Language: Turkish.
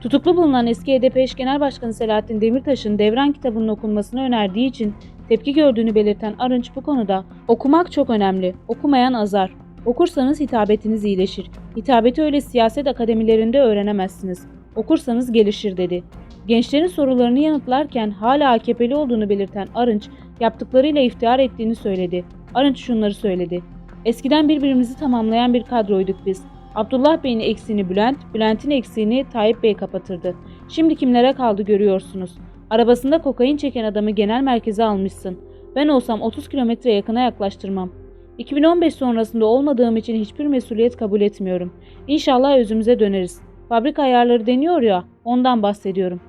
Tutuklu bulunan eski HDP eş genel başkanı Selahattin Demirtaş'ın Devran kitabının okunmasını önerdiği için tepki gördüğünü belirten Arınç bu konuda okumak çok önemli, okumayan azar. Okursanız hitabetiniz iyileşir. Hitabeti öyle siyaset akademilerinde öğrenemezsiniz. Okursanız gelişir dedi. Gençlerin sorularını yanıtlarken hala AKP'li olduğunu belirten Arınç, yaptıklarıyla iftihar ettiğini söyledi. Arınç şunları söyledi. Eskiden birbirimizi tamamlayan bir kadroyduk biz. Abdullah Bey'in eksiğini Bülent, Bülent'in eksiğini Tayyip Bey kapatırdı. Şimdi kimlere kaldı görüyorsunuz. Arabasında kokain çeken adamı genel merkeze almışsın. Ben olsam 30 kilometre yakına yaklaştırmam. 2015 sonrasında olmadığım için hiçbir mesuliyet kabul etmiyorum. İnşallah özümüze döneriz. Fabrika ayarları deniyor ya, ondan bahsediyorum.